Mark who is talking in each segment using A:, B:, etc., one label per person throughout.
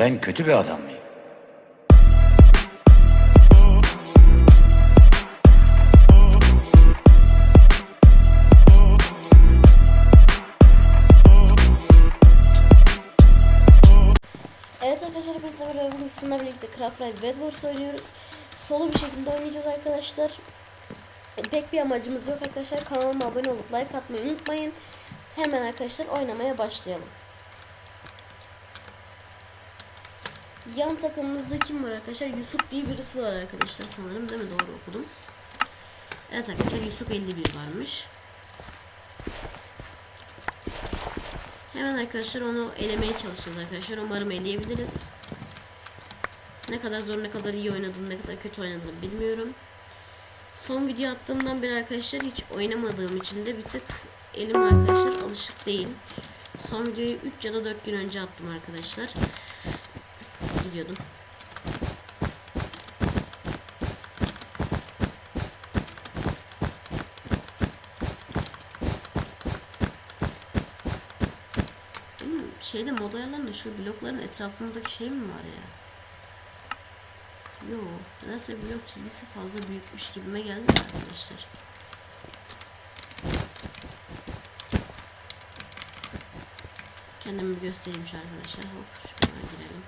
A: Ben kötü bir adam mıyım?
B: Evet arkadaşlar hepinize merhaba bugün sizinle birlikte Craft Rise Bed Wars oynuyoruz. Solo bir şekilde oynayacağız arkadaşlar. E, Pek bir amacımız yok arkadaşlar. Kanalıma abone olup like atmayı unutmayın. Hemen arkadaşlar oynamaya başlayalım. Yan takımımızda kim var arkadaşlar? Yusuf diye birisi var arkadaşlar sanırım değil mi? Doğru okudum. Evet arkadaşlar Yusuf 51 varmış. Hemen arkadaşlar onu elemeye çalışacağız arkadaşlar. Umarım eleyebiliriz. Ne kadar zor ne kadar iyi oynadığını ne kadar kötü oynadığını bilmiyorum. Son video attığımdan beri arkadaşlar hiç oynamadığım için de bir tık elim arkadaşlar alışık değil. Son videoyu 3 ya da 4 gün önce attım arkadaşlar. Gidiyordum. Benim şeyde mod ayarlarında şu blokların etrafındaki şey mi var ya? Yo, nedense blok çizgisi fazla büyükmüş gibime geldi arkadaşlar. Kendimi göstereyim şu arkadaşlar. Hop şuradan girelim.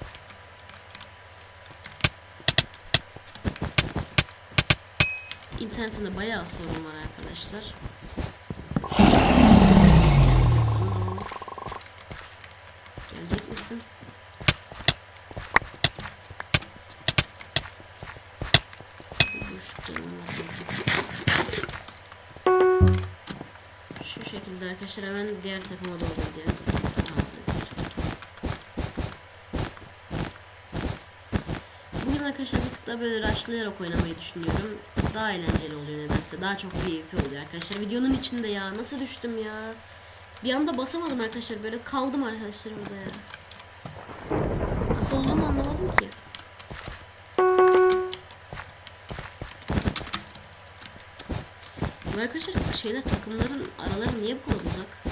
B: İnternetinde bayağı sorun var arkadaşlar. Gelecek misin? Var. Şu şekilde arkadaşlar hemen diğer takıma doğru gidelim. Tamamdır. Bugün arkadaşlar bir tık daha böyle rushlayarak oynamayı düşünüyorum. Daha eğlenceli oluyor nedense. Daha çok PvP oluyor arkadaşlar. Videonun içinde ya. Nasıl düştüm ya. Bir anda basamadım arkadaşlar. Böyle kaldım arkadaşlar orada ya. Nasıl olduğunu anlamadım ki. Arkadaşlar şeyler takımların araları niye bu kadar uzak?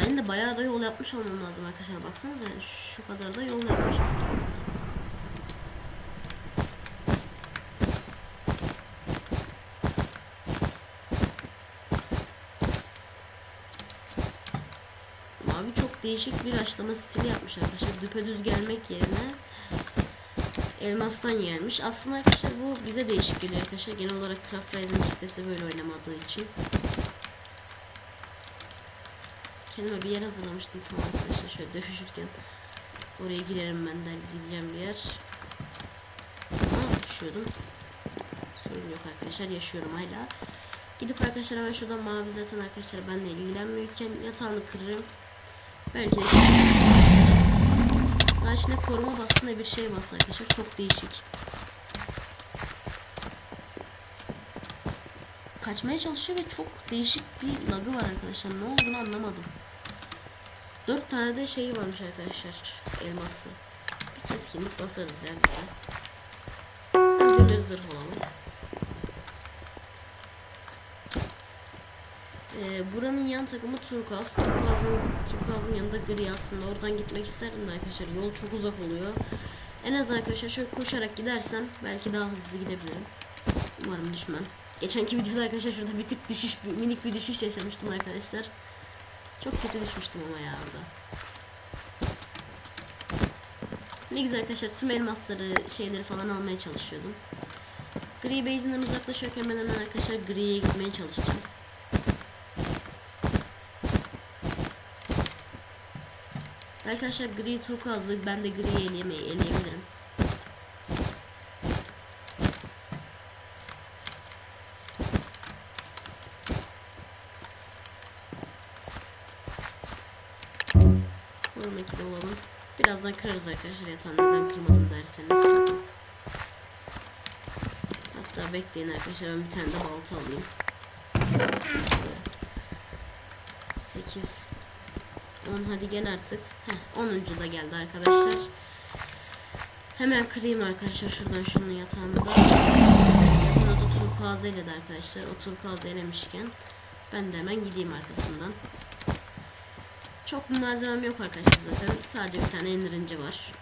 B: Yani de bayağı da yol yapmış olmam lazım arkadaşlar. Baksanıza yani şu kadar da yol yapmışım aslında. Abi çok değişik bir haşlama stili yapmış arkadaşlar. Düpedüz gelmek yerine elmastan gelmiş. Aslında arkadaşlar bu bize değişik geliyor arkadaşlar. Genel olarak Craft Rise'ın kitlesi böyle oynamadığı için. Kendime bir yer hazırlamıştım tamam arkadaşlar şöyle dövüşürken. Oraya girerim ben de gideceğim bir yer. Aa düşüyordum. Sorun yok arkadaşlar yaşıyorum hala. Gidip arkadaşlar hemen şuradan mavi zaten arkadaşlar benimle ilgilenmiyorken yatağını kırarım. Belki de. Daha içine koruma bastığında bir şey bastı arkadaşlar. Çok değişik. Kaçmaya çalışıyor ve çok değişik bir lagı var arkadaşlar. Ne olduğunu anlamadım. Dört tane de şeyi varmış arkadaşlar. Elması. Bir keskinlik basarız ya biz de. Demir zırh olalım. Ee, buranın yan takımı turkuaz. Turkuaz'ın turkuaz'ın yanında gri aslında. Oradan gitmek isterdim arkadaşlar. Yol çok uzak oluyor. En az arkadaşlar şöyle koşarak gidersem belki daha hızlı gidebilirim. Umarım düşmem. Geçenki videoda arkadaşlar şurada bir tık düşüş, minik bir düşüş yaşamıştım arkadaşlar. Çok kötü düşmüştüm ama ya orada. Ne güzel arkadaşlar tüm elmasları şeyleri falan almaya çalışıyordum. Gri base'inden uzaklaşıyorken ben hemen arkadaşlar griye gitmeye çalışacağım. Arkadaşlar gri turkuazlı ben de gri eleyemeyi eleyebilirim. Koruma ikili olalım. Birazdan kırarız arkadaşlar yatağını neden kırmadım derseniz. Hatta bekleyin arkadaşlar ben bir tane de balta alayım. 8 10 hadi gel artık. Heh, 10. da geldi arkadaşlar. Hemen kırayım arkadaşlar şuradan şunun yatağını da. Da turkuaz eledi arkadaşlar. O turkuaz elemişken ben de hemen gideyim arkasından. Çok malzemem yok arkadaşlar zaten. Sadece bir tane indirince var.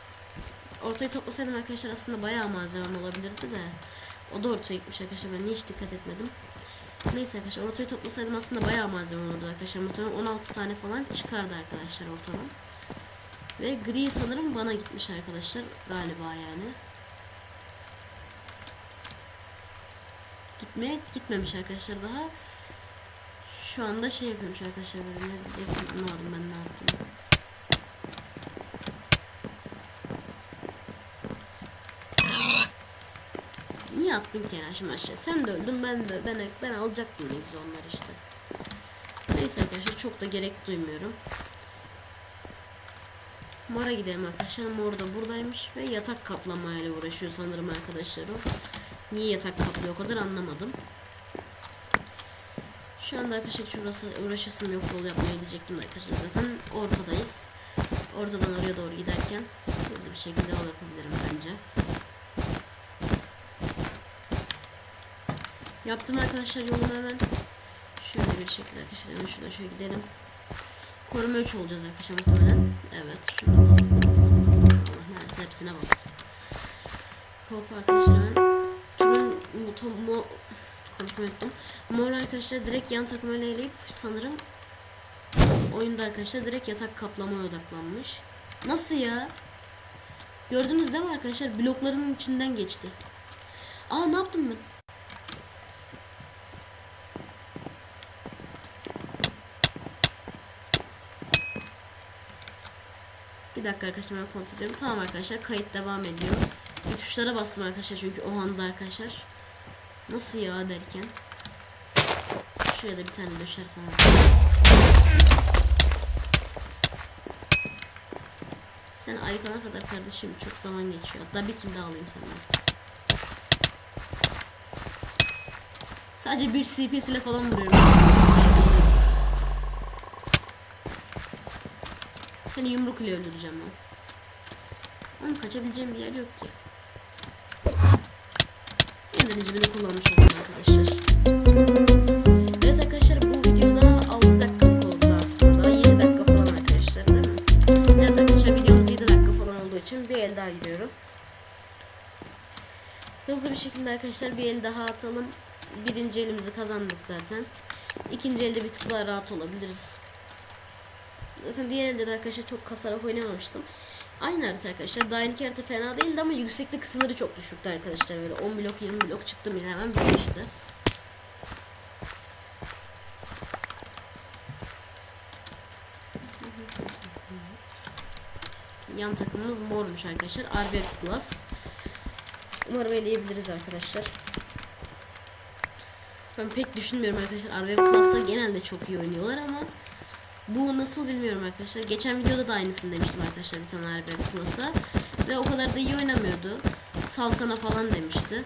B: Ortayı toplasaydım arkadaşlar aslında bayağı malzemem olabilirdi de. O da ortaya gitmiş arkadaşlar. Ben hiç dikkat etmedim. Neyse arkadaşlar ortayı toplasaydım aslında bayağı malzeme olurdu arkadaşlar. Muhtemelen 16 tane falan çıkardı arkadaşlar ortadan. Ve gri sanırım bana gitmiş arkadaşlar. Galiba yani. Gitmeye gitmemiş arkadaşlar daha. Şu anda şey yapıyormuş arkadaşlar böyle ne anlamadım ben ne yaptım. Niye attın ki yani şimdi aşağı? Sen de öldün ben de ben ben alacaktım biz onlar işte. Neyse arkadaşlar çok da gerek duymuyorum. Mora gidelim arkadaşlar. Mor da buradaymış ve yatak kaplamayla uğraşıyor sanırım arkadaşlar o. Niye yatak kaplıyor o kadar anlamadım. Şu anda arkadaşlar uğraşa, uğraşasım yok yol yapmaya gidecektim arkadaşlar zaten ortadayız. Ortadan oraya doğru giderken hızlı bir şekilde yol yapabilirim bence. Yaptım arkadaşlar yolumu hemen. Şöyle bir şekilde arkadaşlar hemen şuradan şöyle gidelim. Koruma 3 olacağız arkadaşlar muhtemelen. Evet şunu bas. Allah neredeyse hepsine bas. Hop arkadaşlar ben turun mu, mu, konuşmayı unuttum. Mor arkadaşlar direkt yan takımı eleyip sanırım oyunda arkadaşlar direkt yatak kaplamaya odaklanmış. Nasıl ya? Gördünüz değil mi arkadaşlar? Blokların içinden geçti. Aa ne yaptım ben? Dakika arkadaşlar ben kontrol ediyorum. Tamam arkadaşlar kayıt devam ediyor. Bir tuşlara bastım arkadaşlar çünkü o anda arkadaşlar. Nasıl ya derken. Şuraya da bir tane döşersen. Sen ayıkana kadar kardeşim çok zaman geçiyor. Hatta bir kill daha alayım senden. Sadece bir CPS ile falan vuruyorum. Seni yumruk ile öldüreceğim ben. Ama kaçabileceğim bir yer yok ki. Yeniden cibini kullanmış oldum arkadaşlar. Evet arkadaşlar bu videoda 6 dakikalık oldu aslında. 7 dakika falan arkadaşlar? Evet arkadaşlar videomuz 7 dakika falan olduğu için bir el daha giriyorum. Hızlı bir şekilde arkadaşlar bir el daha atalım. Birinci elimizi kazandık zaten. İkinci elde bir tık daha rahat olabiliriz. Zaten diğer elde de arkadaşlar çok kasarak oynamamıştım. Aynı harita arkadaşlar. Daha yeni harita fena değildi ama yükseklik sınırı çok düşüktü arkadaşlar. Böyle 10 blok 20 blok çıktım yine hemen bitmişti. Yan takımımız mormuş arkadaşlar. RB Plus. Umarım eleyebiliriz arkadaşlar. Ben pek düşünmüyorum arkadaşlar. RB Plus'ta genelde çok iyi oynuyorlar ama bu nasıl bilmiyorum arkadaşlar. Geçen videoda da aynısını demiştim arkadaşlar bir tane RB Plus'a. Ve o kadar da iyi oynamıyordu. Salsana falan demişti.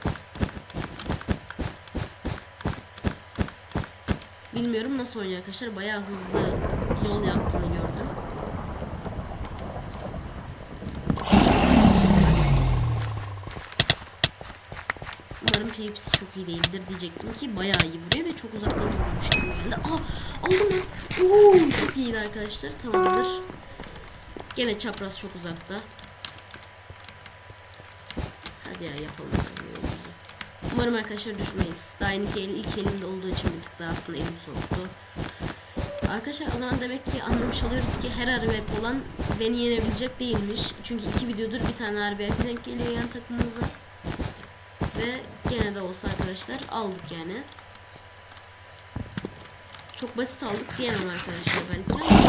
B: Bilmiyorum nasıl oynuyor arkadaşlar. Bayağı hızlı yol yaptığını gördüm. Umarım PvP'si çok iyi değildir diyecektim ki bayağı iyi vuruyor ve çok uzaktan vuruyormuş gibi geldi. Aa aldım lan. Oo, çok iyiydi arkadaşlar. Tamamdır. Gene çapraz çok uzakta. Hadi ya yapalım. Umarım arkadaşlar düşmeyiz. Daha yeni el, ilk elimde olduğu için bir tık daha aslında elim soğuktu. Arkadaşlar o zaman demek ki anlamış oluyoruz ki her RVP olan beni yenebilecek değilmiş. Çünkü iki videodur bir tane RVP denk geliyor yan takımımıza. Gene de olsa arkadaşlar aldık yani. Çok basit aldık diyemem arkadaşlar belki ama.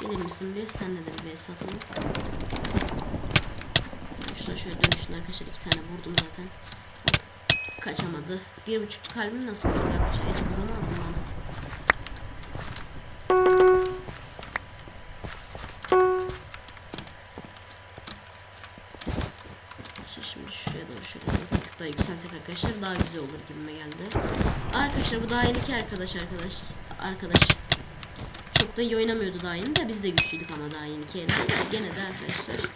B: Gelir misin bir? Sen de bir satalım. Şuna şöyle dönüşün arkadaşlar iki tane vurdum zaten. Kaçamadı. Bir buçuk kalbim nasıl olacak arkadaşlar? Hiç vuramadım yükselsek arkadaşlar daha güzel olur gibime geldi. Arkadaşlar bu daha yeni ki arkadaş arkadaş arkadaş. Çok da iyi oynamıyordu daha yeni de biz de güçlüydük ama daha yeni ki Gene de arkadaşlar.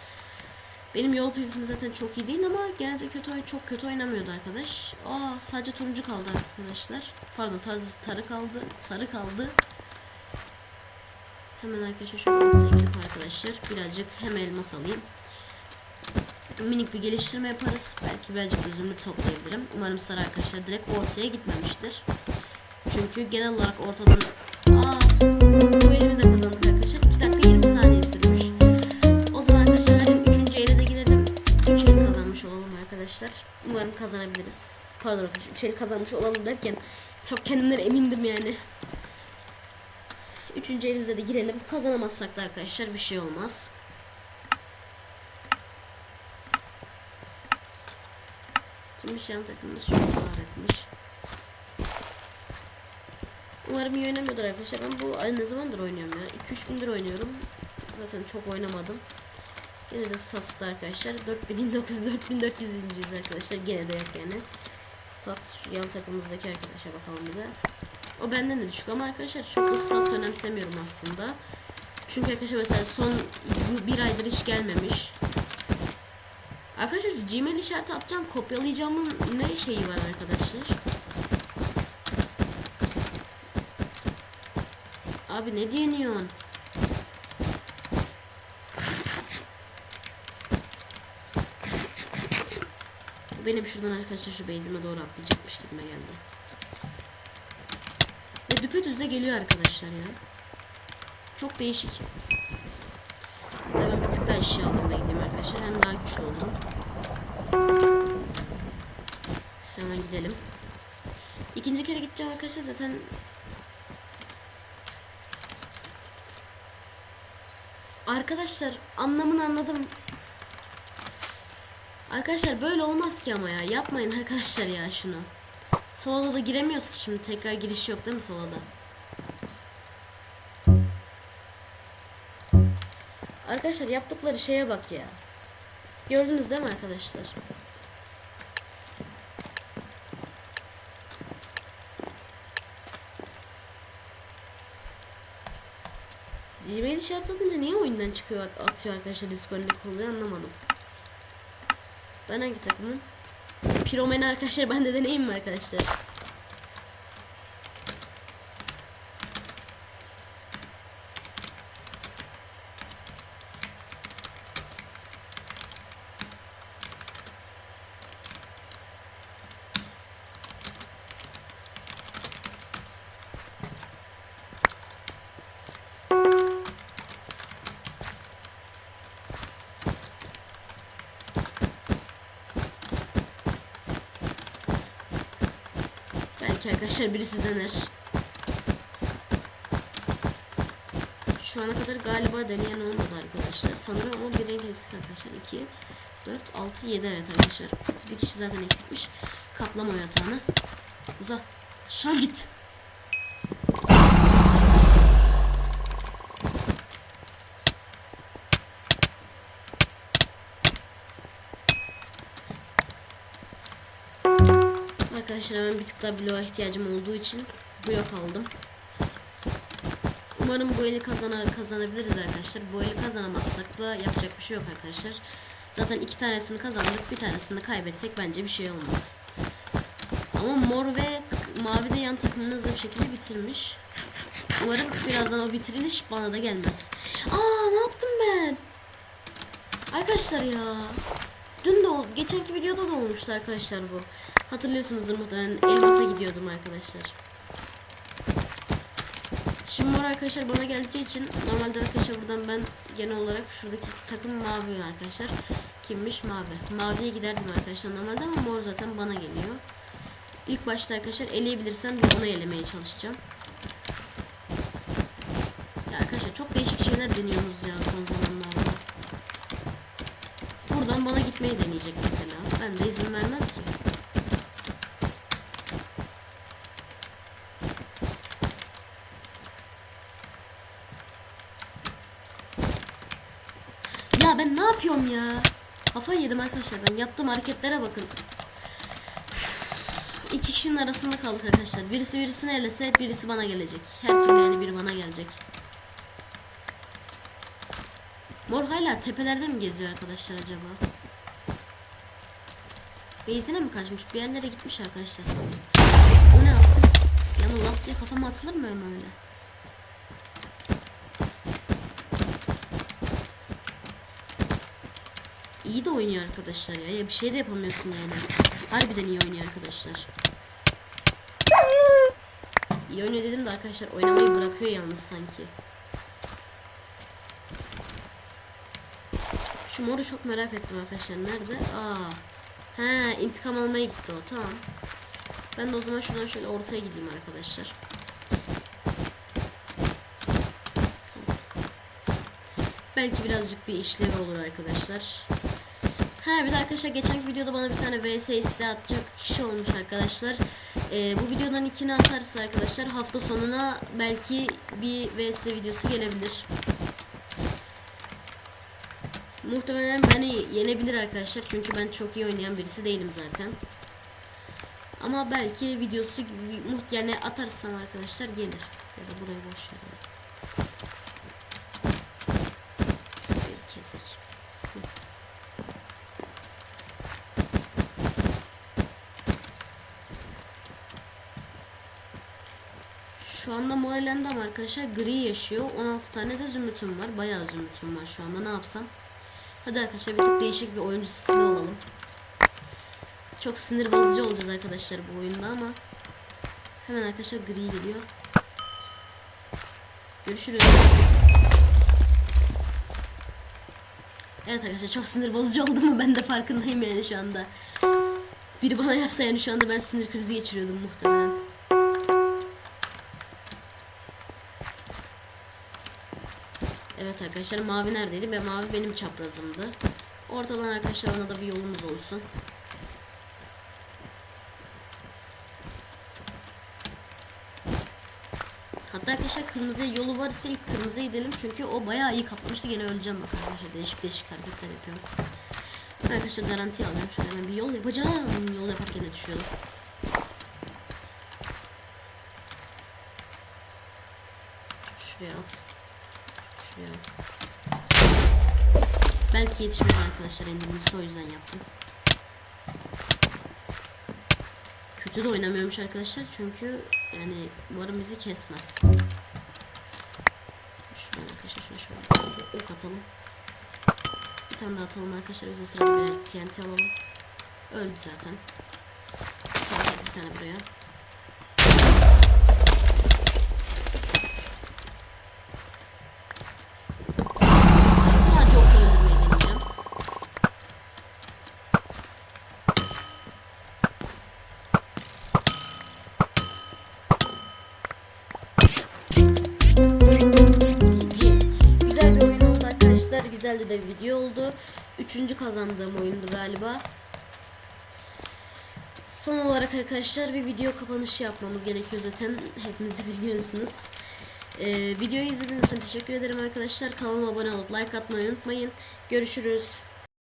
B: Benim yol pivim zaten çok iyi değil ama gene de kötü çok kötü oynamıyordu arkadaş. Aa sadece turuncu kaldı arkadaşlar. Pardon tarı, tarı kaldı, sarı kaldı. Hemen arkadaşlar gidip arkadaşlar birazcık hem elmas alayım. Minik bir geliştirme yaparız. Belki birazcık da toplayabilirim. Umarım sarı arkadaşlar direkt ortaya gitmemiştir. Çünkü genel olarak ortadan... Aa, bu elimi de kazandık arkadaşlar. 2 dakika 20 saniye sürmüş. O zaman arkadaşlar hadi 3. ele de girelim. 3 el kazanmış olalım arkadaşlar. Umarım kazanabiliriz. Pardon arkadaşlar 3 el kazanmış olalım derken çok kendimden emindim yani. Üçüncü elimize de girelim. Kazanamazsak da arkadaşlar bir şey olmaz. Kimmiş yan takımımız şu olarakmış. Umarım iyi oynamıyordur arkadaşlar. Ben bu ne zamandır oynuyorum ya? 2-3 gündür oynuyorum. Zaten çok oynamadım. Gene de statsta arkadaşlar 4900 4400'üncüyüz arkadaşlar. Gene de yok yani. Stat şu yan takımımızdaki arkadaşa bakalım bir de. O benden de düşük ama arkadaşlar çok da stats önemsemiyorum aslında. Çünkü arkadaşlar mesela son bir aydır hiç gelmemiş. Arkadaşlar şu Gmail işareti atacağım kopyalayacağımın ne şeyi var arkadaşlar. Abi ne diyeniyorsun? Benim şuradan arkadaşlar şu base'ime doğru atlayacakmış gibime geldi. Ve düpedüz de geliyor arkadaşlar ya. Çok değişik. Hatta ben bir tık daha eşya alanına gideyim arkadaşlar. Hem daha güçlü olurum. İşte hemen gidelim. İkinci kere gideceğim arkadaşlar zaten Arkadaşlar anlamını anladım. Arkadaşlar böyle olmaz ki ama ya. Yapmayın arkadaşlar ya şunu. Solada da giremiyoruz ki şimdi. Tekrar giriş yok değil mi solada? Arkadaşlar yaptıkları şeye bak ya. Gördünüz değil mi arkadaşlar? Gmail işaret atınca niye oyundan çıkıyor atıyor arkadaşlar disconnect oluyor anlamadım. Ben hangi takımım? Piromen arkadaşlar bende de neyim mi arkadaşlar? Belki arkadaşlar birisi dener. Şu ana kadar galiba deneyen olmadı arkadaşlar. Sanırım ama bir renk eksik arkadaşlar. 2, 4, 6, 7 evet arkadaşlar. Bir kişi zaten eksikmiş. Kaplama o yatağını. Uza. Aşağı git. Arkadaşlar hemen bir tık daha bloğa ihtiyacım olduğu için blok aldım. Umarım bu eli kazana, kazanabiliriz arkadaşlar. Bu eli kazanamazsak da yapacak bir şey yok arkadaşlar. Zaten iki tanesini kazandık. Bir tanesini kaybetsek bence bir şey olmaz. Ama mor ve mavi de yan takımını hızlı bir şekilde bitirmiş. Umarım birazdan o bitiriliş bana da gelmez. Aa ne yaptım ben? Arkadaşlar ya. Dün de ol, geçenki videoda da olmuştu arkadaşlar bu. Hatırlıyorsunuzdur muhtemelen elmasa gidiyordum arkadaşlar. Şimdi mor arkadaşlar bana geleceği için normalde arkadaşlar buradan ben genel olarak şuradaki takım mavi arkadaşlar. Kimmiş mavi. Maviye giderdim arkadaşlar normalde ama mor zaten bana geliyor. İlk başta arkadaşlar eleyebilirsem bir onu elemeye çalışacağım. Ya arkadaşlar çok değişik şeyler deniyoruz ya son zamanlarda. Buradan bana gitmeyi deneyecek mesela. Ben de izin vermem ki. Ya ben ne yapıyorum ya? Kafayı yedim arkadaşlar. Ben yaptığım hareketlere bakın. İki kişinin arasında kaldık arkadaşlar. Birisi birisini elese birisi bana gelecek. Her türlü yani biri bana gelecek. Mor hala tepelerde mi geziyor arkadaşlar acaba? Beyzine mi kaçmış? Bir yerlere gitmiş arkadaşlar. O ne yaptı? Yani lap diye kafama atılır mı öyle? İyi de oynuyor arkadaşlar ya. Ya bir şey de yapamıyorsun yani. Harbiden iyi oynuyor arkadaşlar. İyi oynuyor dedim de arkadaşlar oynamayı bırakıyor yalnız sanki. Şu moru çok merak ettim arkadaşlar. Nerede? Aa. He, intikam almaya gitti o. Tamam. Ben de o zaman şuradan şöyle ortaya gideyim arkadaşlar. Belki birazcık bir işlevi olur arkadaşlar. Ha bir de arkadaşlar geçen videoda bana bir tane VS isteği atacak kişi olmuş arkadaşlar. Ee, bu videodan ikini atarsa arkadaşlar hafta sonuna belki bir VS videosu gelebilir. Muhtemelen beni yenebilir arkadaşlar çünkü ben çok iyi oynayan birisi değilim zaten. Ama belki videosu yani atarsam arkadaşlar gelir. Ya da burayı boş. ya. Şurayı bir kesek. Hı. Şu anda Moreland'ım arkadaşlar gri yaşıyor. 16 tane de zümrütüm var. Bayağı zümrütüm var şu anda. Ne yapsam? Hadi arkadaşlar bir tık değişik bir oyuncu stili olalım. Çok sinir bozucu olacağız arkadaşlar bu oyunda ama hemen arkadaşlar gri geliyor. Görüşürüz. Evet arkadaşlar çok sinir bozucu oldu mu ben de farkındayım yani şu anda. Biri bana yapsa yani şu anda ben sinir krizi geçiriyordum muhtemelen. Evet arkadaşlar mavi neredeydi? Ve mavi benim çaprazımdı. Ortadan arkadaşlar ona da bir yolumuz olsun. Hatta arkadaşlar kırmızıya yolu var ise ilk kırmızıya gidelim. Çünkü o bayağı iyi kaplamıştı. Gene öleceğim bak arkadaşlar. Değişik değişik hareketler yapıyorum. Arkadaşlar garanti alıyorum. Şöyle hemen bir yol yapacağım. Yol yaparken de düşüyorum. Şuraya at. At. Belki yetişmez arkadaşlar endirmesi o yüzden yaptım. Kötü de oynamıyormuş arkadaşlar çünkü yani umarım bizi kesmez. Şuradan arkadaşlar şöyle şöyle bir ok atalım. Bir tane daha atalım arkadaşlar biz o sırada birer TNT alalım. Öldü zaten. Tamam, bir tane buraya. De bir video oldu. Üçüncü kazandığım oyundu galiba. Son olarak arkadaşlar bir video kapanışı yapmamız gerekiyor zaten. Hepiniz de biliyorsunuz. Ee, videoyu izlediğiniz için teşekkür ederim arkadaşlar. Kanalıma abone olup like atmayı unutmayın. Görüşürüz.